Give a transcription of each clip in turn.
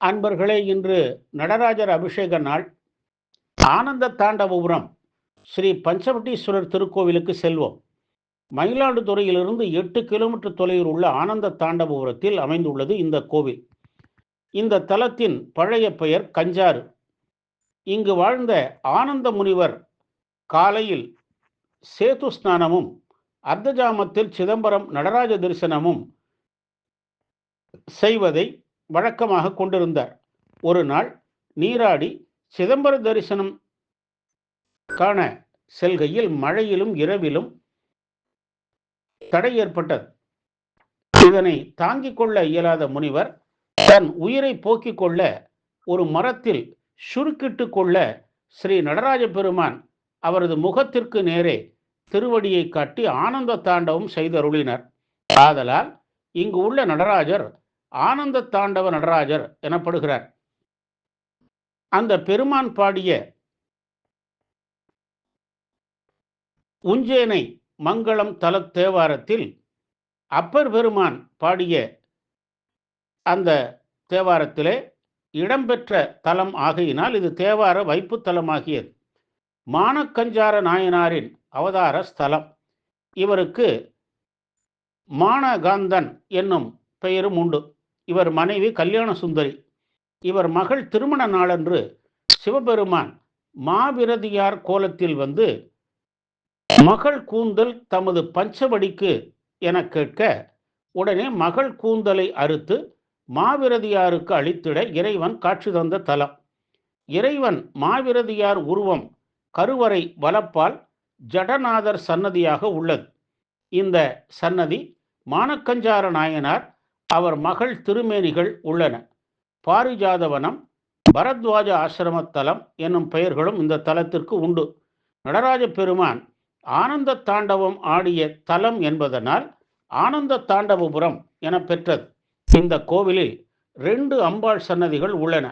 அன்பர்களே இன்று நடராஜர் அபிஷேக நாள். ஆனந்த தாண்டவபுரம் ஸ்ரீ பஞ்சவட்டீஸ்வரர் திருக்கோவிலுக்கு செல்வோம். மயிலாடுதுறையிலிருந்து எட்டு கிலோமீட்டர் தொலைவில் உள்ள ஆனந்த தாண்டவபுரத்தில் அமைந்துள்ளது இந்த கோவில். இந்த தலத்தின் பழைய பெயர் கஞ்சாறு. இங்கு வாழ்ந்த ஆனந்த முனிவர் காலையில் சேது ஸ்நானமும் அர்த்தஜாமத்தில் சிதம்பரம் நடராஜ தரிசனமும் செய்வதை வழக்கமாக கொண்டிருந்தார். ஒரு நாள் நீராடி சிதம்பர தரிசனம் காண செல்கையில் மழையிலும் இரவிலும் தடை ஏற்பட்டது. இதனை தாங்கிக் கொள்ள இயலாத முனிவர் தன் உயிரை போக்கிக் கொள்ள ஒரு மரத்தில் சுருக்கிட்டு கொள்ள ஸ்ரீ நடராஜ பெருமான் அவரது முகத்திற்கு நேரே திருவடியை காட்டி ஆனந்த தாண்டவம் செய்தருளினர். ஆதலால் இங்கு உள்ள நடராஜர் ஆனந்த தாண்டவ நடராஜர் எனப்படுகிறார். அந்த பெருமான் பாடிய உஞ்சேனை மங்களம் தல தேவாரத்தில் அப்பர் பெருமான் பாடிய அந்த தேவாரத்திலே இடம்பெற்ற தலம் ஆகையினால் இது தேவார வைப்பு தலமாகியது. மானக்கஞ்சார நாயனாரின் அவதார ஸ்தலம். இவருக்கு மானகாந்தன் என்னும் பெயரும் உண்டு. இவர் மனைவி கல்யாண சுந்தரி. இவர் மகள் திருமண நாளன்று சிவபெருமான் மாவிரதியார் கோலத்தில் வந்து மகள் கூந்தல் தமது பஞ்சவடிக்கு என கேட்க உடனே மகள் கூந்தலை அறுத்து மாவிரதியாருக்கு அளித்திட இறைவன் காட்சி தந்த தலம். இறைவன் மாவிரதியார் உருவம் கருவறை வலப்பால் ஜடநாதர் சன்னதியாக உள்ளது. இந்த சன்னதி மானக்கஞ்சார நாயனார் அவர் மகள் திருமேனிகள் உள்ளன. பாரிஜாதவனம் பரத்வாஜ ஆசிரமத்தலம் என்னும் பெயர்களும் இந்த தலத்திற்கு உண்டு. நடராஜ பெருமான் ஆனந்த தாண்டவம் ஆடிய தலம் என்பதனால் ஆனந்த தாண்டவபுரம் என பெற்றது. இந்த கோவிலில் ரெண்டு அம்பாள் சன்னதிகள் உள்ளன.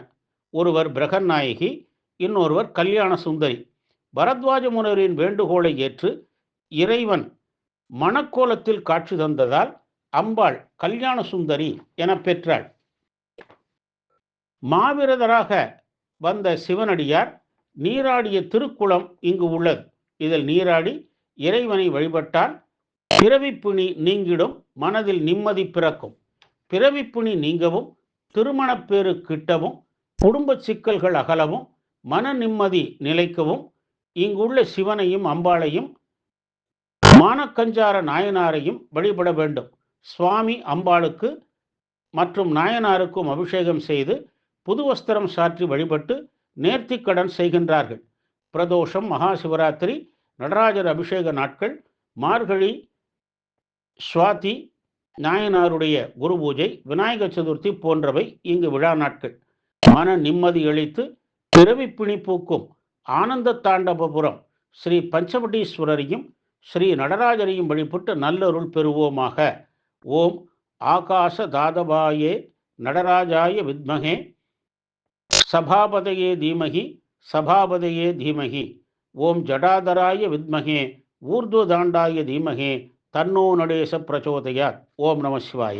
ஒருவர் பிரகநாயகி இன்னொருவர் கல்யாண சுந்தரி. பரத்வாஜ முனிவரின் வேண்டுகோளை ஏற்று இறைவன் மணக்கோலத்தில் காட்சி தந்ததால் அம்பாள் கல்யாண சுந்தரி என பெற்றாள். மாவிரதராக வந்த சிவனடியார் நீராடிய திருக்குளம் இங்கு உள்ளது. இதில் நீராடி இறைவனை வழிபட்டால் பிறவிப்புணி நீங்கிடும் மனதில் நிம்மதி பிறக்கும். பிறவிப்புணி நீங்கவும் திருமணப்பேறு கிட்டவும் குடும்ப சிக்கல்கள் அகலவும் மன நிம்மதி நிலைக்கவும் இங்குள்ள சிவனையும் அம்பாளையும் மானக்கஞ்சார நாயனாரையும் வழிபட வேண்டும். சுவாமி அம்பாளுக்கு மற்றும் நாயனாருக்கும் அபிஷேகம் செய்து புது வஸ்திரம் சாற்றி வழிபட்டு நேர்த்திக்கடன் செய்கின்றார்கள். பிரதோஷம் மகா சிவராத்திரி நடராஜர் அபிஷேக நாட்கள் மார்கழி சுவாதி நாயனாருடைய குரு பூஜை விநாயக சதுர்த்தி போன்றவை இங்கு விழா நாட்கள். மன நிம்மதி அளித்து பிறவி பிணி பூக்கும் ஆனந்த தாண்டபபுரம் ஸ்ரீ பஞ்சவடீஸ்வரரையும் ஸ்ரீ நடராஜரையும் வழிபட்டு நல்லருள் பெறுவோமாக. ஓம் ஆகாச தாதபாயே நடராஜாய வித்மகே சபாபதையே தீமகி சபாபதையே தீமகி ஓம் ஜடாதராய வித்மகே ஊர்துவதாண்டாய தீமகே தன்னோ நடேச பிரச்சோதயாத் ஓம் நம சிவாய